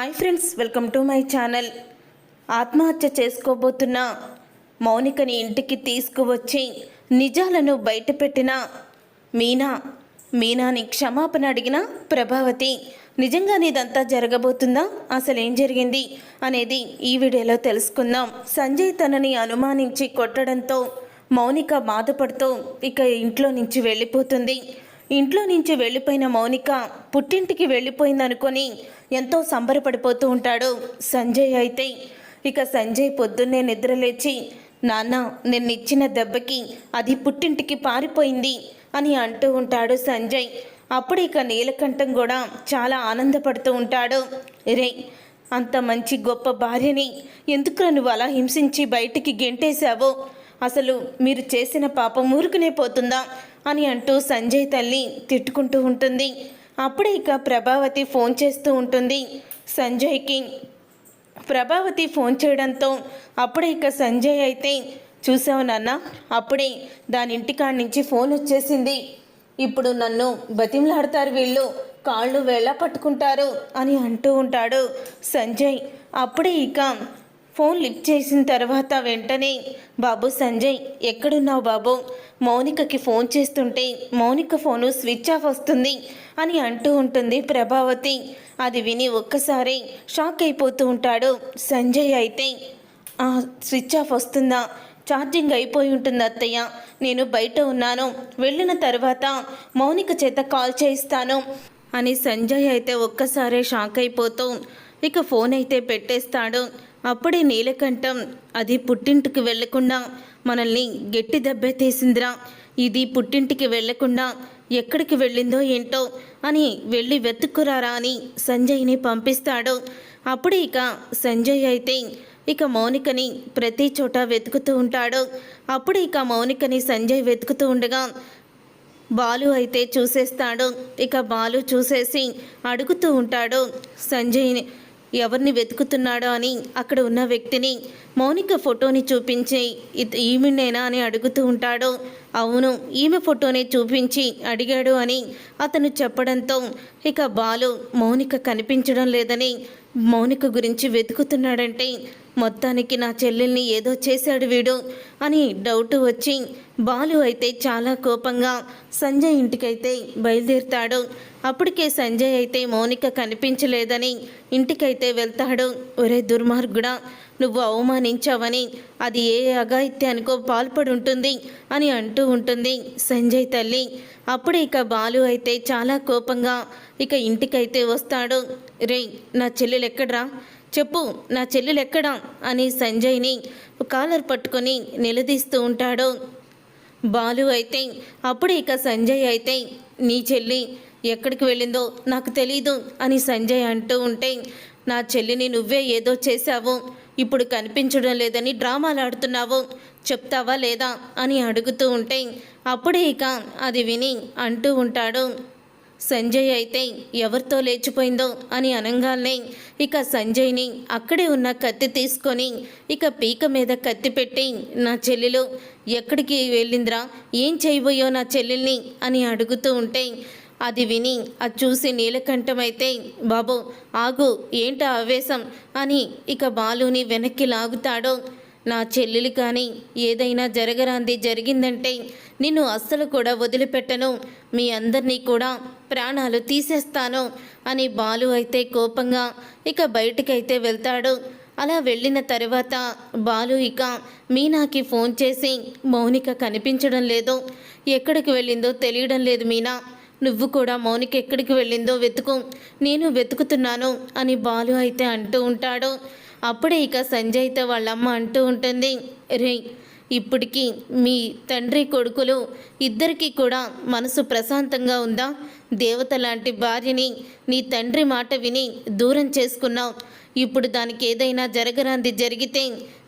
Hi friends welcome to my channel ఆత్మహత్య చేసుకోబోతున్న మౌనికని ఇంటికి తీసుకువచ్చి నిజాలను బయటపెట్టిన మీనా. మీనాని క్షమాపణ అడిగిన ప్రభావతి నిజంగానే ఇదంతా జరగబోతుందా? అసలు ఏం జరిగింది? అనేది ఈ వీడియోలో తెలుసుకుందాం. సంజయ్ తనని అనుమానించి కొట్టడంతో మౌనిక బాధపడుతూ ఇక ఇంట్లో నుంచి వెళ్ళిపోతుంది. ఇంట్లో నుంచి వెళ్ళిపోయిన మౌనిక పుట్టింటికి వెళ్ళిపోయిందనుకొని ఎంతో సంబరపడిపోతూ ఉంటాడు. సంజయ్ అయితే ఇక సంజయ్ పొద్దున్నే నిద్రలేచి నాన్న నిన్నిచ్చిన దెబ్బకి అది పుట్టింటికి పారిపోయింది అని అంటూ ఉంటాడు సంజయ్. అప్పుడు ఇక నీలకంఠం కూడా చాలా ఆనందపడుతూ ఉంటాడు. రే అంత మంచి గొప్ప భార్యని ఎందుకు నువ్వు అలా హింసించి బయటికి గెంటేశావో? అసలు మీరు చేసిన పాపం ఊరుకునే పోతుందా? అని అంటూ సంజయ్ తల్లి తిట్టుకుంటూ ఉంటుంది. అప్పుడే ఇక ప్రభావతి ఫోన్ చేస్తూ ఉంటుంది. సంజయ్కి ప్రభావతి ఫోన్ చేయడంతో అప్పుడే ఇక సంజయ్ అయితే చూసావు నాన్న అప్పుడే దాని ఇంటికాడ నుంచి ఫోన్ వచ్చేసింది. ఇప్పుడు నన్ను బతిమలాడతారు వీళ్ళు. కాళ్ళు వేళ పట్టుకుంటారు అని అంటూ ఉంటాడు సంజయ్. అప్పుడే ఇక ఫోన్ లిఫ్ట్ చేసిన తర్వాత వెంటనే బాబు సంజయ్ ఎక్కడున్నావు బాబు? మౌనికకి ఫోన్ చేస్తుంటే మౌనిక ఫోను స్విచ్ ఆఫ్ వస్తుంది అని అంటూ ఉంటుంది ప్రభావతి. అది విని ఒక్కసారి షాక్ అయిపోతూ ఉంటాడు. సంజయ్ అయితే "ఆ, స్విచ్ ఆఫ్ వస్తుందా? ఛార్జింగ్ అయిపోయి ఉంటుంది అత్తయ్య. నేను బయట ఉన్నాను. వెళ్ళిన తర్వాత మౌనిక చేత కాల్ చేయిస్తాను అని సంజయ్ అయితే ఒక్కసారే షాక్ అయిపోతూ ఇక ఫోన్ అయితే పెట్టేస్తాడు. అప్పుడే నీలకంఠం అది పుట్టింటికి వెళ్ళకుండా మనల్ని గట్టి దెబ్బే తీసిందిరా. ఇది పుట్టింటికి వెళ్ళకుండా ఎక్కడికి వెళ్ళిందో ఏంటో అని వెళ్ళి వెతుక్కురారా అని సంజయ్ని పంపిస్తాడు. అప్పుడు ఇక సంజయ్ అయితే ఇక మౌనికని ప్రతి చోట వెతుకుతూ ఉంటాడు. అప్పుడు ఇక మౌనికని సంజయ్ వెతుకుతూ ఉండగా బాలు అయితే చూసేస్తాడు. ఇక బాలు చూసేసి అడుగుతూ ఉంటాడు సంజయ్ని. ఎవరిని వెతుకుతున్నాడో అని అక్కడ ఉన్న వ్యక్తిని మౌనిక ఫోటోని చూపించి ఈమెనేనా? అని అడుగుతూ ఉంటాడు. అవును ఈమె ఫోటోని చూపించి అడిగాడు అని అతను చెప్పడంతో ఇక బాలు మౌనిక కనిపించడం లేదని మౌనిక గురించి వెతుకుతున్నాడంటే మొత్తానికి నా చెల్లెల్ని ఏదో చేశాడు వీడు అని డౌట్ వచ్చి బాలు అయితే చాలా కోపంగా సంజయ్ ఇంటికైతే బయలుదేరుతాడు. అప్పటికే సంజయ్ అయితే మౌనిక కనిపించలేదని ఇంటికైతే వెళ్తాడు. ఒరే దుర్మార్గుడా నువ్వు అవమానించావని అది ఏ అఘాయిత్యానికో పాల్పడి ఉంటుంది అని అంటూ ఉంటుంది సంజయ్ తల్లి. అప్పుడు ఇక బాలు అయితే చాలా కోపంగా ఇక ఇంటికైతే వస్తాడు. రే నా చెల్లెలు ఎక్కడ్రా? చెప్పు నా చెల్లెలు ఎక్కడ అని సంజయ్ని కాలర్ పట్టుకొని నిలదీస్తూ ఉంటాడు. బాలు అయితే అప్పుడు ఇక సంజయ్ అయితే నీ చెల్లి ఎక్కడికి వెళ్ళిందో నాకు తెలీదు అని సంజయ్ అంటూ ఉంటే నా చెల్లిని నువ్వే ఏదో చేశావు ఇప్పుడు కనిపించడం లేదని డ్రామాలు ఆడుతున్నావు చెప్తావా లేదా అని అడుగుతూ ఉంటే అప్పుడే ఇక అది విని అంటూ ఉంటాడు. సంజయ్ అయితే ఎవరితో లేచిపోయిందో అని అనగానే ఇక సంజయ్ని అక్కడే ఉన్న కత్తి తీసుకొని ఇక పీక మీద కత్తి పెట్టి నా చెల్లెలు ఎక్కడికి వెళ్ళిందిరా? ఏం చేయబోయో నా చెల్లెల్ని? అని అడుగుతూ ఉంటే అది విని అది చూసి నీలకంఠం అయితే బాబు ఆగు ఏంట ఆవేశం? అని ఇక బాలుని వెనక్కి లాగుతాడో. నా చెల్లెలు కానీ ఏదైనా జరగరాంది జరిగిందంటే నిన్ను అస్సలు కూడా వదిలిపెట్టను. మీ అందరినీ కూడా ప్రాణాలు తీసేస్తాను అని బాలు అయితే కోపంగా ఇక బయటికైతే వెళ్తాడు. అలా వెళ్ళిన తర్వాత బాలు ఇక మీనాకి ఫోన్ చేసి మౌనిక కనిపించడం లేదు. ఎక్కడికి వెళ్ళిందో తెలియడం లేదు మీనా. నువ్వు కూడా మౌనిక ఎక్కడికి వెళ్ళిందో వెతుకు. నేను వెతుకుతున్నాను అని బాలు అయితే అంటూ ఉంటాడు. అప్పుడే ఇక సంజయ్తో వాళ్ళమ్మ అంటూ ఉంటుంది రే ఇప్పటికీ మీ తండ్రి కొడుకులు ఇద్దరికీ కూడా మనసు ప్రశాంతంగా ఉందా? దేవత లాంటి భార్యని నీ తండ్రి మాట విని దూరం చేసుకున్నావు. ఇప్పుడు దానికి ఏదైనా జరగరాంది జరిగితే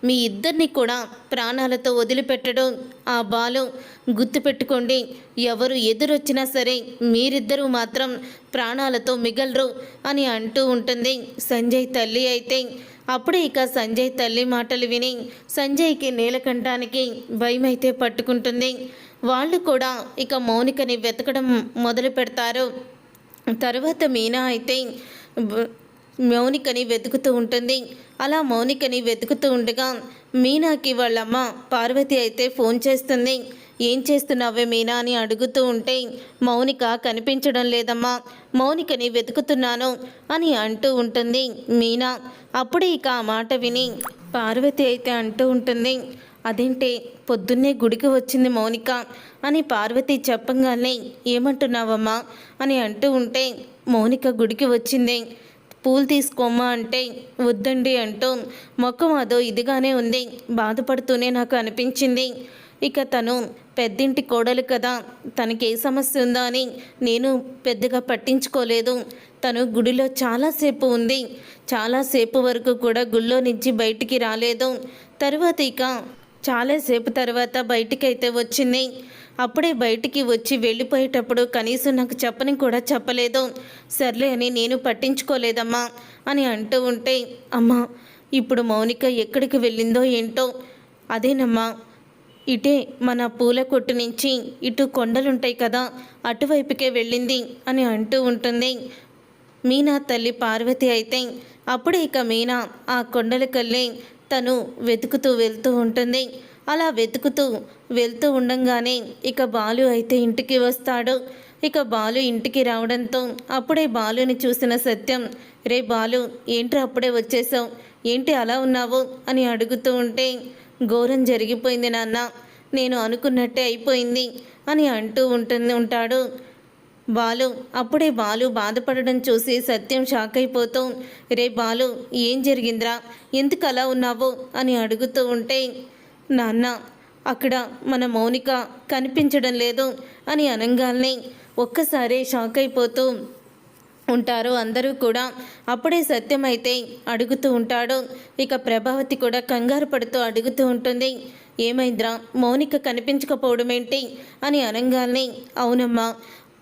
మీ ఇద్దరిని కూడా ప్రాణాలతో వదిలిపెట్టడం ఆ బాలు గుర్తుపెట్టుకోండి. ఎవరు ఎదురొచ్చినా సరే మీరిద్దరూ మాత్రం ప్రాణాలతో మిగలరు అని అంటూ ఉంటుంది. సంజయ్ తల్లి అయితే అప్పుడు ఇక సంజయ్ తల్లి మాటలు విని సంజయ్కి నీలకంఠానికి భయమైతే పట్టుకుంటుంది. వాళ్ళు కూడా ఇక మౌనికని వెతకడం మొదలు పెడతారు. తర్వాత మీనా అయితే మౌనికని వెతుకుతూ ఉంటుంది. అలా మౌనికని వెతుకుతూ ఉండగా మీనాకి వాళ్ళమ్మ పార్వతి అయితే ఫోన్ చేస్తుంది. ఏం చేస్తున్నావే మీనా అని అడుగుతూ ఉంటే మౌనిక కనిపించడం లేదమ్మా. మౌనికని వెతుకుతున్నాను అని అంటూ ఉంటుంది మీనా. అప్పుడే ఇక ఆ మాట విని పార్వతి అయితే అంటూ ఉంటుంది అదేంటే పొద్దున్నే గుడికి వచ్చింది మౌనిక అని పార్వతి చెప్పంగానే ఏమంటున్నావమ్మా? అని అంటూ ఉంటే మౌనిక గుడికి వచ్చింది. పూలు తీసుకోమ్మా అంటే వద్దండి అంటూ మొక్కం అదో ఇదిగానే ఉంది. బాధపడుతూనే నాకు అనిపించింది. ఇక తను పెద్దింటి కోడలు కదా తనకి ఏ సమస్య ఉందా అని నేను పెద్దగా పట్టించుకోలేదు. తను గుడిలో చాలాసేపు ఉంది. చాలాసేపు వరకు కూడా గుళ్ళో నుంచి బయటికి రాలేదు. తర్వాత ఇక చాలాసేపు తర్వాత బయటికైతే వచ్చింది. అప్పుడే బయటికి వచ్చి వెళ్ళిపోయేటప్పుడు కనీసం నాకు చెప్పని కూడా చెప్పలేదు. సర్లే అని నేను పట్టించుకోలేదమ్మా అని అంటూ ఉంటే అమ్మా ఇప్పుడు మౌనిక ఎక్కడికి వెళ్ళిందో ఏంటో? అదేనమ్మా ఇటే మన పూల కొట్టు నుంచి ఇటు కొండలుంటాయి కదా అటువైపుకే వెళ్ళింది అని అంటూ ఉంటుంది. మీనా తల్లి పార్వతి అయితే అప్పుడే ఇక మీనా ఆ కొండలకెళ్ళి తను వెతుకుతూ వెళ్తూ ఉంటుంది. అలా వెతుకుతూ వెళ్తూ ఉండంగానే ఇక బాలు అయితే ఇంటికి వస్తాడు. ఇక బాలు ఇంటికి రావడంతో అప్పుడే బాలుని చూసిన సత్యం రే బాలు ఏంటి అప్పుడే వచ్చేసావు? ఏంటి అలా ఉన్నావు? అని అడుగుతూ ఉంటే ఘోరం జరిగిపోయింది నాన్న. నేను అనుకున్నట్టే అయిపోయింది అని అంటూ ఉంటుంది ఉంటాడు. బాలు అప్పుడే బాలు బాధపడడం చూసి సత్యం షాక్ అయిపోతూ రే బాలు ఏం జరిగిందిరా? ఎందుకు అలా ఉన్నావు? అని అడుగుతూ ఉంటే నాన్న అక్కడ మన మౌనిక కనిపించడం లేదు అని అనంగాల్ని ఒక్కసారే షాక్ అయిపోతూ ఉంటారు. అందరూ కూడా అప్పుడే సత్యమైతే అడుగుతూ ఉంటాడు. ఇక ప్రభావతి కూడా కంగారు పడుతూ అడుగుతూ ఉంటుంది. ఏమైందిరా? మౌనిక కనిపించకపోవడం ఏంటి అని అనగానే అవునమ్మా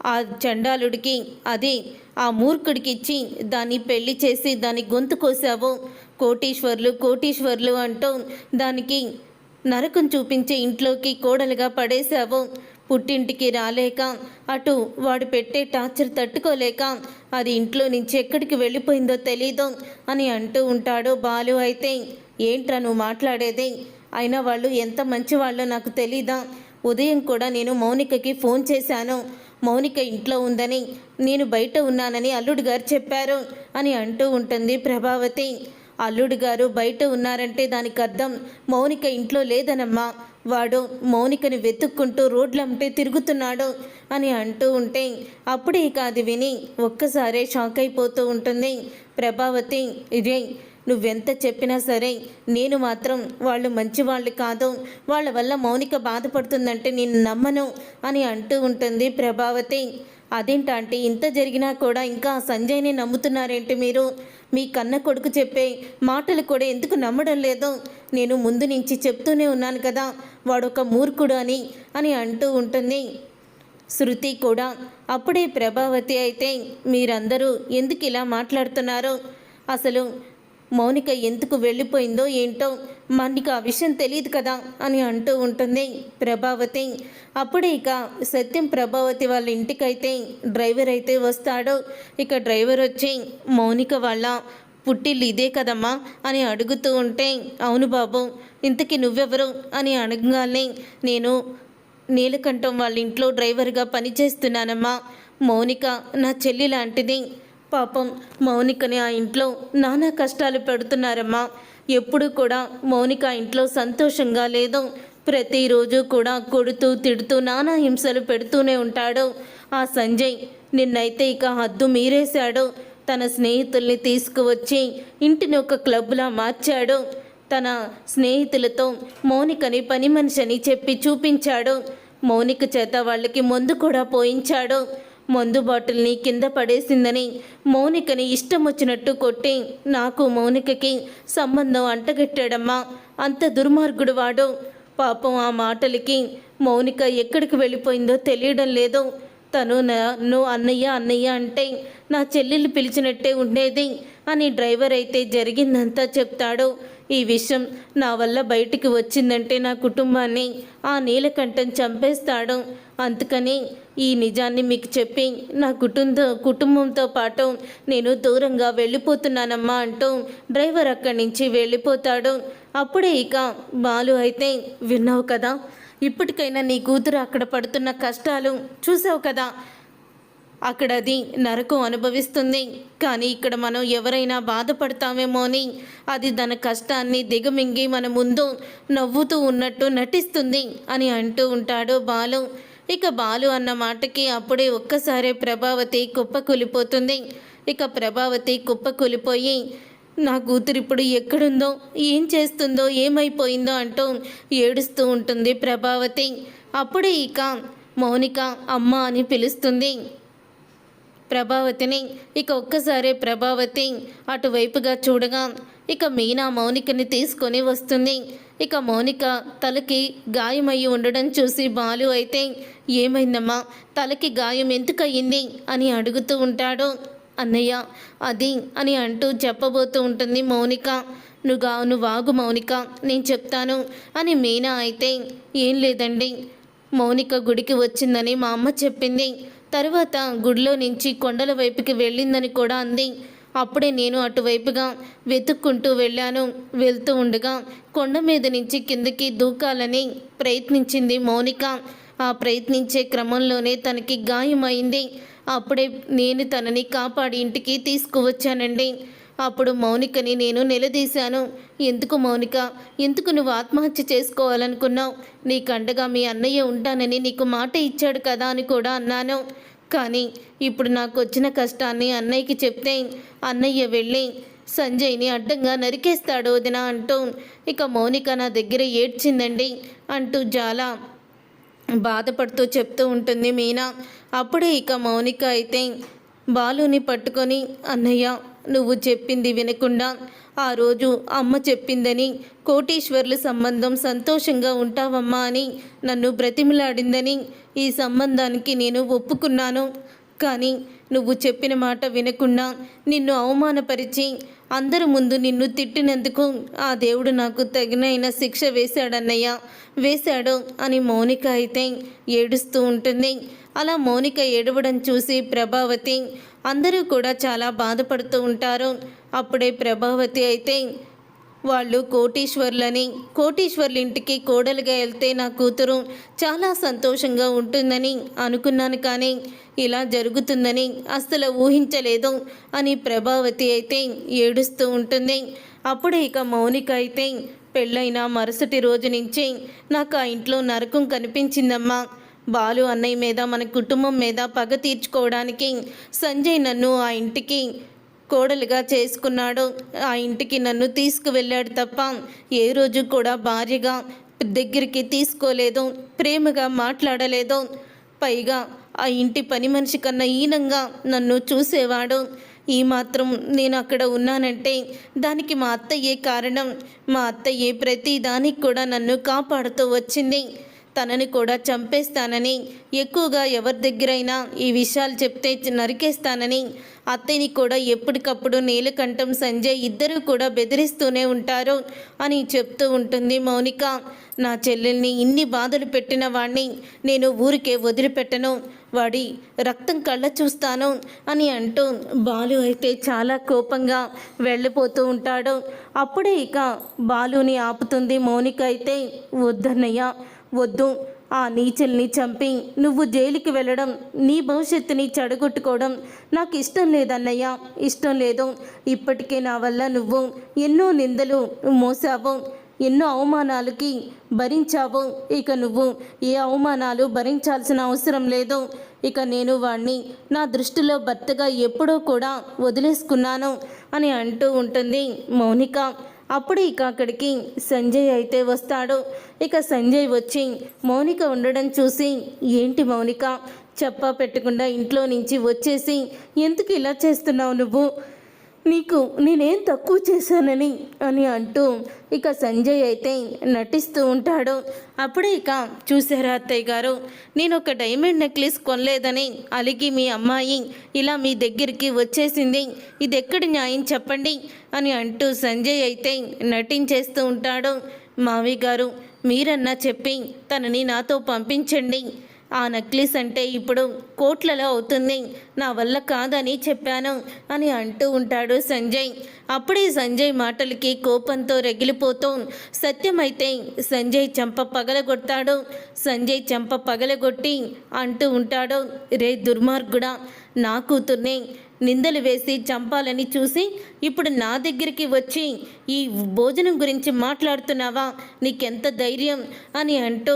ఆ చండాలుడికి అది ఆ మూర్ఖుడికి ఇచ్చి దాన్ని పెళ్ళి చేసి దాని గొంతు కోసావు. కోటీశ్వర్లు కోటీశ్వర్లు అంటూ దానికి నరకం చూపించే ఇంట్లోకి కోడలుగా పడేశావు. పుట్టింటికి రాలేక అటు వాడు పెట్టే టార్చర్ తట్టుకోలేక అది ఇంట్లో నుంచి ఎక్కడికి వెళ్ళిపోయిందో తెలీదు అని అంటూ ఉంటాడు బాలు అయితే. ఏంట్రా నువ్వు మాట్లాడేది? అయినా వాళ్ళు ఎంత మంచి వాళ్ళో నాకు తెలీదా? ఉదయం కూడా నేను మౌనికకి ఫోన్ చేశాను. మౌనిక ఇంట్లో ఉందని నేను బయట ఉన్నానని అల్లుడు గారు చెప్పారు అని అంటూ ఉంటుంది ప్రభావతి. అల్లుడు గారు బయట ఉన్నారంటే దానికి అర్థం మౌనిక ఇంట్లో లేదనమ్మా. వాడు మౌనికని వెతుక్కుంటూ రోడ్లంపే తిరుగుతున్నాడు అని అంటూ ఉంటే అప్పుడే ఇక అది విని ఒక్కసారే షాక్ అయిపోతూ ఉంటుంది. ప్రభావతి ఇదే నువ్వెంత చెప్పినా సరే నేను మాత్రం వాళ్ళు మంచివాళ్ళు కాదు. వాళ్ళ వల్ల మౌనిక బాధపడుతుందంటే నేను నమ్మను అని అంటూ ఉంటుంది ప్రభావతి. అదేంటంటే ఇంత జరిగినా కూడా ఇంకా సంజయ్ని నమ్ముతున్నారేంటి మీరు? మీ కన్న కొడుకు చెప్పే మాటలు కూడా ఎందుకు నమ్మడం లేదు? నేను ముందు నుంచి చెప్తూనే ఉన్నాను కదా వాడొక మూర్ఖుడు అని అని అంటూ ఉంటుంది. శృతి కూడా అప్పుడే ప్రభావతి అయితే మీరందరూ ఎందుకు ఇలా మాట్లాడుతున్నారు? అసలు మౌనిక ఎందుకు వెళ్ళిపోయిందో ఏంటో మనకి ఆ విషయం తెలియదు కదా అని అంటూ ఉంటుంది ప్రభావతి. అప్పుడే ఇక సత్యం ప్రభావతి వాళ్ళ ఇంటికైతే డ్రైవర్ అయితే వస్తాడు. ఇక డ్రైవర్ వచ్చి మౌనిక వాళ్ళ పుట్టిల్లు ఇదే కదమ్మా అని అడుగుతూ ఉంటే అవును బాబు ఇంతకీ నువ్వెవరు? అని అడగగానే నేను నీలకంఠం వాళ్ళ ఇంట్లో డ్రైవర్గా పనిచేస్తున్నానమ్మా. మౌనిక నా చెల్లి లాంటిది. పాపం మౌనికని ఆ ఇంట్లో నానా కష్టాలు పెడుతున్నారమ్మా. ఎప్పుడు కూడా మౌనిక ఇంట్లో సంతోషంగా లేదు. ప్రతిరోజు కూడా కొడుతూ తిడుతూ నానా హింసలు పెడుతూనే ఉంటాడు. ఆ సంజయ్ నిన్నైతే ఇక హద్దు మీరేశాడు. తన స్నేహితుల్ని తీసుకువచ్చి ఇంటిని ఒక క్లబ్లా మార్చాడు. తన స్నేహితులతో మౌనికని పని మనిషిని చెప్పి చూపించాడు. మౌనిక చేత వాళ్ళకి ముందు కూడా పోయించాడు. మందు బాటిల్ని కింద పడేసిందని మౌనికని ఇష్టం వచ్చినట్టు కొట్టి నాకు మౌనికకి సంబంధం అంటగట్టాడమ్మా. అంత దుర్మార్గుడు వాడు. పాపం ఆ మాటలకి మౌనిక ఎక్కడికి వెళ్ళిపోయిందో తెలియడం లేదు. తను నన్ను అన్నయ్య అన్నయ్య అంటే నా చెల్లెలు పిలిచినట్టే ఉండేది అని డ్రైవర్ అయితే జరిగిందంతా చెప్తాడు. ఈ విషయం నా వల్ల బయటికి వచ్చిందంటే నా కుటుంబాన్ని ఆ నీలకంఠం చంపేస్తాడు. అందుకని ఈ నిజాన్ని మీకు చెప్పి నా కుటుంబ కుటుంబంతో పాటు నేను దూరంగా వెళ్ళిపోతున్నానమ్మా అంటూ డ్రైవర్ అక్కడి నుంచి వెళ్ళిపోతాడు. అప్పుడే ఇక బాలు అయితే విన్నావు కదా ఇప్పటికైనా నీ కూతురు అక్కడ పడుతున్న కష్టాలు చూసావు కదా. అక్కడ అది నరకం అనుభవిస్తుంది. కానీ ఇక్కడ మనం ఎవరైనా బాధపడతామేమో అని అది తన కష్టాన్ని దిగమింగి మన ముందు నవ్వుతూ ఉన్నట్టు నటిస్తుంది అని అంటూ ఉంటాడు బాలు. ఇక బాలు అన్న మాటకి అప్పుడే ఒక్కసారే ప్రభావతి కుప్పకూలిపోతుంది ఇక ప్రభావతి కుప్పకూలిపోయి నా కూతురు ఇప్పుడు ఎక్కడుందో ఏం చేస్తుందో ఏమైపోయిందో అంటూ ఏడుస్తూ ఉంటుంది ప్రభావతి. అప్పుడే ఇక మౌనిక అమ్మ అని పిలుస్తుంది. ప్రభావతిని ఇక ఒక్కసారే ప్రభావతి అటువైపుగా చూడగా ఇక మీనా మౌనికని తీసుకొని వస్తుంది. ఇక మౌనిక తలకి గాయమయ్యి ఉండడం చూసి బాలు అయితే ఏమైందమ్మా? తలకి గాయం ఎందుకయ్యింది? అని అడుగుతూ ఉంటాడు. అన్నయ్య అది అని అంటూ చెప్పబోతూ ఉంటుంది మౌనిక. నువ్వు నువ్వు వాగు మౌనిక నేను చెప్తాను అని మీనా అయితే ఏం లేదండి. మౌనిక గుడికి వచ్చిందని మా అమ్మ చెప్పింది. తరువాత గుడిలో నుంచి కొండల వైపుకి వెళ్ళిందని కూడా అంది. అప్పుడే నేను అటువైపుగా వెతుక్కుంటూ వెళ్ళాను వెళ్తూ ఉండగా కొండ మీద నుంచి కిందకి దూకాలని ప్రయత్నించింది మౌనిక. ఆ ప్రయత్నించే క్రమంలోనే తనకి గాయమైంది. అప్పుడే నేను తనని కాపాడి ఇంటికి తీసుకువచ్చానండి. అప్పుడు మౌనికని నేను నిలదీశాను. ఎందుకు మౌనిక? ఎందుకు నువ్వు ఆత్మహత్య చేసుకోవాలనుకున్నావు? నీకండగా మీ అన్నయ్య ఉంటానని నీకు మాట ఇచ్చాడు కదా అని కూడా అన్నాను. కానీ ఇప్పుడు నాకు వచ్చిన కష్టాన్ని అన్నయ్యకి చెప్తే అన్నయ్య వెళ్ళి సంజయ్ని అడ్డంగా నరికేస్తాడు వదిన అంటూ ఇక మౌనిక నా దగ్గర ఏడ్చిందండి అంటూ చాలా బాధపడుతూ చెప్తూ ఉంటుంది మీనా. అప్పుడే ఇక మౌనిక అయితే బాలుని పట్టుకొని అన్నయ్య నువ్వు చెప్పింది వినకుండా ఆ రోజు అమ్మ చెప్పిందని కోటీశ్వర్ల సంబంధం సంతోషంగా ఉంటావమ్మా అని నన్ను బ్రతిమిలాడిందని ఈ సంబంధానికి నేను ఒప్పుకున్నాను. కానీ నువ్వు చెప్పిన మాట వినకుండా నిన్ను అవమానపరిచి అందరి ముందు నిన్ను తిట్టినందుకు ఆ దేవుడు నాకు తగినైన శిక్ష వేశాడన్నయ్య. వేశాడు అని మౌనిక అయితే ఏడుస్తూ ఉంటుంది. అలా మౌనిక ఏడవడం చూసి ప్రభావతి అందరూ కూడా చాలా బాధపడుతూ ఉంటారు. అప్పుడే ప్రభావతి అయితే వాళ్ళు కోటీశ్వర్లని కోటీశ్వర్ల ఇంటికి కోడలుగా వెళ్తే నా కూతురు చాలా సంతోషంగా ఉంటుందని అనుకున్నాను కానీ ఇలా జరుగుతుందని అస్సలు ఊహించలేదు అని ప్రభావతి అయితే ఏడుస్తూ ఉంటుంది. అప్పుడే ఇక మౌనిక అయితే పెళ్ళైన మరుసటి రోజు నుంచి నాకు ఆ ఇంట్లో నరకం కనిపించిందమ్మా. బాలు అన్నయ్య మీద మన కుటుంబం మీద పగ తీర్చుకోవడానికి సంజయ్ నన్ను ఆ ఇంటికి కోడలుగా చేసుకున్నాడు. ఆ ఇంటికి నన్ను తీసుకువెళ్ళాడు తప్ప ఏ రోజు కూడా భార్యగా దగ్గరికి తీసుకోలేదు ప్రేమగా మాట్లాడలేదు. పైగా ఆ ఇంటి పని మనిషి కన్నా ఈనంగా నన్ను చూసేవాడు. ఈ మాత్రం నేను అక్కడ ఉన్నానంటే దానికి మా అత్తయ్యే కారణం. మా అత్తయ్యే ప్రతి దానికి కూడా నన్ను కాపాడుతూ వచ్చింది. తనని కూడా చంపేస్తానని ఎక్కువగా ఎవరి దగ్గరైనా ఈ విషయాలు చెప్తే నరికేస్తానని అత్తయ్యని కూడా ఎప్పటికప్పుడు నీలకంఠం సంజయ్ ఇద్దరూ కూడా బెదిరిస్తూనే ఉంటారు అని చెప్తూ ఉంటుంది మౌనిక. నా చెల్లెల్ని ఇన్ని బాధలు పెట్టిన వాణ్ణి నేను ఊరికే వదిలిపెట్టను. వాడి రక్తం కళ్ళ చూస్తాను అని అంటూ బాలు అయితే చాలా కోపంగా వెళ్ళిపోతూ ఉంటాడు. అప్పుడే ఇక బాలుని ఆపుతుంది మౌనిక అయితే వద్దన్నయ్య వద్దు. ఆ నీచల్ని చంపి నువ్వు జైలుకి వెళ్ళడం నీ భవిష్యత్తుని చెడగొట్టుకోవడం నాకు ఇష్టం లేదన్నయ్య. ఇష్టం లేదు. ఇప్పటికే నా వల్ల నువ్వు ఎన్నో నిందలు మోసావు ఎన్నో అవమానాలకి భరించావు. ఇక నువ్వు ఏ అవమానాలు భరించాల్సిన అవసరం లేదు. ఇక నేను వాణ్ణి నా దృష్టిలో భర్తగా ఎప్పుడూ కూడా వదిలేసుకున్నాను అని అంటూ ఉంటుంది మౌనిక. అప్పుడు ఇక అక్కడికి సంజయ్ అయితే వస్తాడు. ఇక సంజయ్ వచ్చి మౌనిక ఉండడం చూసి ఏంటి మౌనిక? చెప్పా పెట్టకుండా ఇంట్లో నుంచి వచ్చేసి ఎందుకు ఇలా చేస్తున్నావు నువ్వు? నీకు నేనేం తక్కువ చేశానని అని అంటూ ఇక సంజయ్ అయితే నటిస్తూ ఉంటాడు. అప్పుడే ఇక చూసారా అత్తయ్య గారు నేను ఒక డైమండ్ నెక్లెస్ కొనలేదని అలిగి మీ అమ్మాయి ఇలా మీ దగ్గరికి వచ్చేసింది. ఇది ఎక్కడి న్యాయం చెప్పండి అని అంటూ సంజయ్ అయితే నటించేస్తూ ఉంటాడు. మావి గారు మీరన్నా చెప్పి తనని నాతో పంపించండి. ఆ నెక్లెస్ అంటే ఇప్పుడు కోట్లలో అవుతుంది. నా వల్ల కాదని చెప్పాను అని అంటూ ఉంటాడు సంజయ్. అప్పుడే సంజయ్ మాటలకి కోపంతో రగిలిపోతూ సత్యమైతే సంజయ్ చెంప పగలగొడతాడు. సంజయ్ చెంప పగలగొట్టి అంటూ ఉంటాడు. రే దుర్మార్గుడా నా కూతుర్ని నిందలు వేసి చంపాలని చూసి ఇప్పుడు నా దగ్గరికి వచ్చి ఈ భోజనం గురించి మాట్లాడుతున్నావా? నీకెంత ధైర్యం? అని అంటూ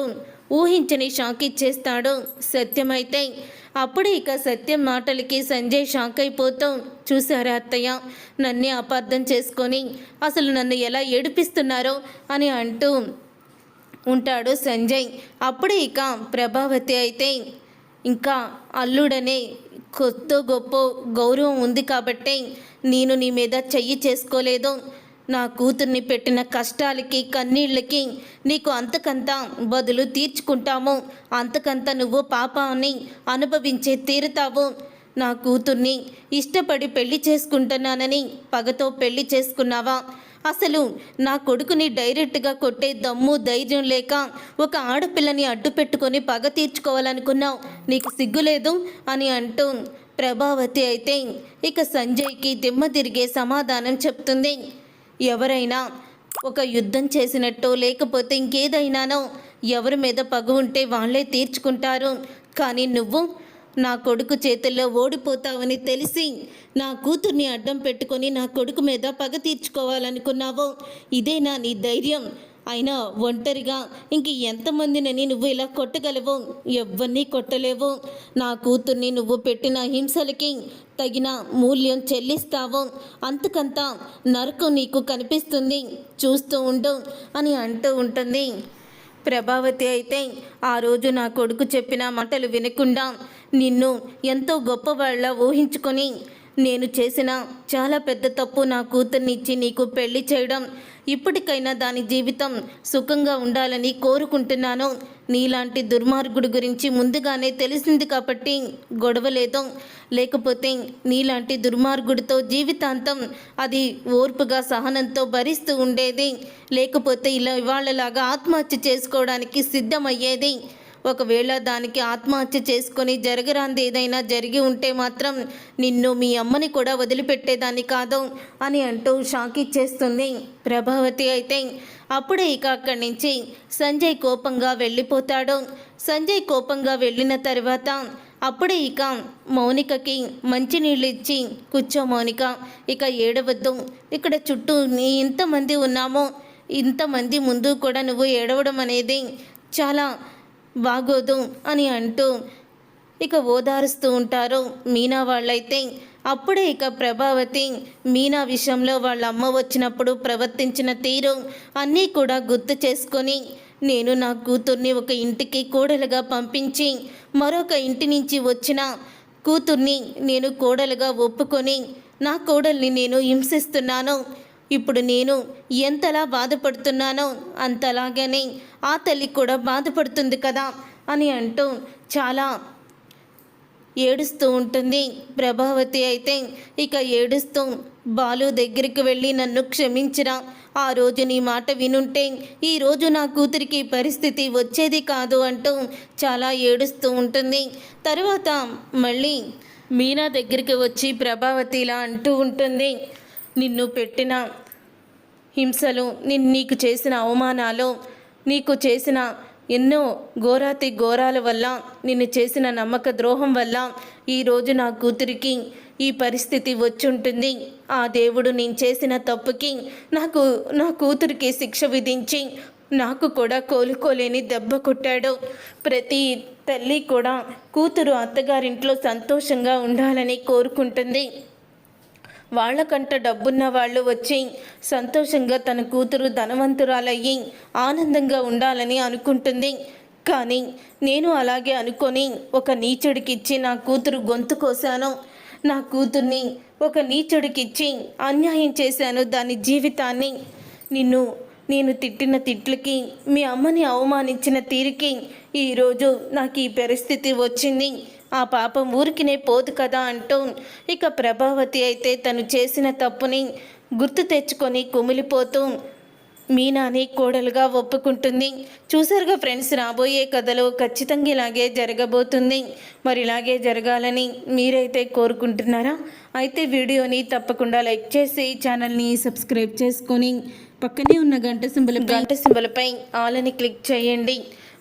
ఊహించని షాక్ ఇచ్చేస్తాడు. సత్యమైతే అప్పుడు ఇక సత్యం మాటలకి సంజయ్ షాక్ అయిపోతూ చూసారా అత్తయ్య నన్నే అపార్థం చేసుకొని అసలు నన్ను ఎలా ఏడిపిస్తున్నారో అని అంటూ ఉంటాడు సంజయ్. అప్పుడే ఇక ప్రభావతి అయితే ఇంకా అల్లుడనే కొత్త గొప్ప గౌరవం ఉంది కాబట్టే నేను నీ మీద చెయ్యి చేసుకోలేదు. నా కూతుర్ని పెట్టిన కష్టాలకి కన్నీళ్ళకి నీకు అంతకంత బదులు తీర్చుకుంటాము. అంతకంత నువ్వు పాపాన్ని అనుభవించే తీరుతావు. నా కూతుర్ని ఇష్టపడి పెళ్ళి చేసుకుంటున్నానని పగతో పెళ్ళి చేసుకున్నావా? అసలు నా కొడుకుని డైరెక్ట్గా కొట్టే దమ్ము ధైర్యం లేక ఒక ఆడపిల్లని అడ్డు పెట్టుకొని పగ తీర్చుకోవాలనుకున్నావు. నీకు సిగ్గులేదు? అని అంటూ ప్రభావతి అయితే ఇక సంజయ్కి దిమ్మ తిరిగే సమాధానం చెప్తుంది. ఎవరైనా ఒక యుద్ధం చేసినట్టో లేకపోతే ఇంకేదైనానో ఎవరి మీద పగు ఉంటే వాళ్ళే తీర్చుకుంటారు. కానీ నువ్వు నా కొడుకు చేతుల్లో ఓడిపోతావని తెలిసి నా కూతుర్ని అడ్డం పెట్టుకొని నా కొడుకు మీద పగ తీర్చుకోవాలనుకున్నావో ఇదేనా నీ ధైర్యం? అయినా ఒంటరిగా ఇంక ఎంతమందినని నువ్వు ఇలా కొట్టగలవు? ఎవరిని కొట్టలేవు? నా కూతుర్ని నువ్వు పెట్టిన హింసలకి తగిన మూల్యం చెల్లిస్తావు? అంతకంత నరకం నీకు కనిపిస్తుంది. చూస్తూ ఉండు అని అంటూ ఉంటుంది. ప్రభావతి అయితే ఆ రోజు నా కొడుకు చెప్పిన మాటలు వినకుండా నిన్ను ఎంతో గొప్పవాళ్ళ ఊహించుకొని నేను చేసిన చాలా పెద్ద తప్పు నా కూతుర్నిచ్చి నీకు పెళ్ళి చేయడం ఇప్పటికైనా దాని జీవితం సుఖంగా ఉండాలని కోరుకుంటున్నాను. నీలాంటి దుర్మార్గుడి గురించి ముందుగానే తెలిసింది కాబట్టి గొడవలేదో లేకపోతే నీలాంటి దుర్మార్గుడితో జీవితాంతం అది ఓర్పుగా సహనంతో భరిస్తూ ఉండేది లేకపోతే ఇలా ఇవాళలాగా ఆత్మహత్య చేసుకోవడానికి సిద్ధమయ్యేది. ఒకవేళ దానికి ఆత్మహత్య చేసుకొని జరగరాంది ఏదైనా జరిగి ఉంటే మాత్రం నిన్ను మీ అమ్మని కూడా వదిలిపెట్టేదాన్ని కాదు అని అంటూ షాక్ ఇచ్చేస్తుంది ప్రభావతి అయితే. అప్పుడే ఇక అక్కడి నుంచి సంజయ్ కోపంగా వెళ్ళిపోతాడు. సంజయ్ కోపంగా వెళ్ళిన తర్వాత అప్పుడే ఇక మౌనికకి మంచినీళ్ళు ఇచ్చి కూర్చో మౌనిక ఇక ఏడవద్దు. ఇక్కడ చుట్టూ నీ ఇంతమంది ఉన్నామో. ఇంతమంది ముందు కూడా నువ్వు ఏడవడం అనేది చాలా బాగోదు అని అంటూ ఇక ఓదారుస్తూ ఉంటారు మీనా వాళ్ళైతే. అప్పుడే ఇక ప్రభావతి మీనా విషయంలో వాళ్ళ అమ్మ వచ్చినప్పుడు ప్రవర్తించిన తీరు అన్నీ కూడా గుర్తు చేసుకొని నేను నా కూతుర్ని ఒక ఇంటికి కోడలుగా పంపించి మరొక ఇంటి నుంచి వచ్చిన కూతుర్ని నేను కోడలుగా ఒప్పుకొని నా కోడల్ని నేను హింసిస్తున్నాను. ఇప్పుడు నేను ఎంతలా బాధపడుతున్నానో అంతలాగానే ఆ తల్లి కూడా బాధపడుతుంది కదా అని అంటూ చాలా ఏడుస్తూ ఉంటుంది. ప్రభావతి అయితే ఇక ఏడుస్తూ బాలు దగ్గరికి వెళ్ళి నన్ను క్షమించిరా. ఆ రోజు నీ మాట వినుంటే ఈరోజు నా కూతురికి పరిస్థితి వచ్చేది కాదు అంటూ చాలా ఏడుస్తూ ఉంటుంది. తర్వాత మళ్ళీ మీనా దగ్గరికి వచ్చి ప్రభావతి ఇలా అంటూ ఉంటుంది. నిన్ను పెట్టిన హింసలు నిన్ను నీకు చేసిన అవమానాలు నీకు చేసిన ఎన్నో ఘోరాతి ఘోరాల వల్ల నిన్ను చేసిన నమ్మక ద్రోహం వల్ల ఈరోజు నా కూతురికి ఈ పరిస్థితి వచ్చుంటుంది. ఆ దేవుడు నేను చేసిన తప్పుకి నాకు నా కూతురికి శిక్ష విధించి నాకు కూడా కోలుకోలేని దెబ్బ కొట్టాడు. ప్రతి తల్లి కూడా కూతురు అత్తగారింట్లో సంతోషంగా ఉండాలని కోరుకుంటుంది. వాళ్ళకంట డబ్బున్న వాళ్ళు వచ్చి సంతోషంగా తన కూతురు ధనవంతురాలయ్యి ఆనందంగా ఉండాలని అనుకుంటుంది. కానీ నేను అలాగే అనుకొని ఒక నీచుడికిచ్చి నా కూతురు గొంతు కోసాను నా కూతుర్ని ఒక నీచుడికిచ్చి అన్యాయం చేశాను దాని జీవితాన్ని. నిన్ను నేను తిట్టిన తిట్లకి మీ అమ్మని అవమానించిన తీరుకి ఈరోజు నాకు ఈ పరిస్థితి వచ్చింది. ఆ పాపం ఊరికినే పోదు కదా అంటూ ఇక ప్రభావతి అయితే తను చేసిన తప్పుని గుర్తు తెచ్చుకొని కుమిలిపోతూ మీనాని కోడలుగా ఒప్పుకుంటుంది. చూసారుగా ఫ్రెండ్స్ రాబోయే కథలో ఖచ్చితంగా ఇలాగే జరగబోతుంది. మరి ఇలాగే జరగాలని మీరైతే కోరుకుంటున్నారా? అయితే వీడియోని తప్పకుండా లైక్ చేసి ఛానల్ని సబ్స్క్రైబ్ చేసుకొని పక్కనే ఉన్న గంట సింబల్ గంట సింబల్పై ఆలని క్లిక్ చేయండి.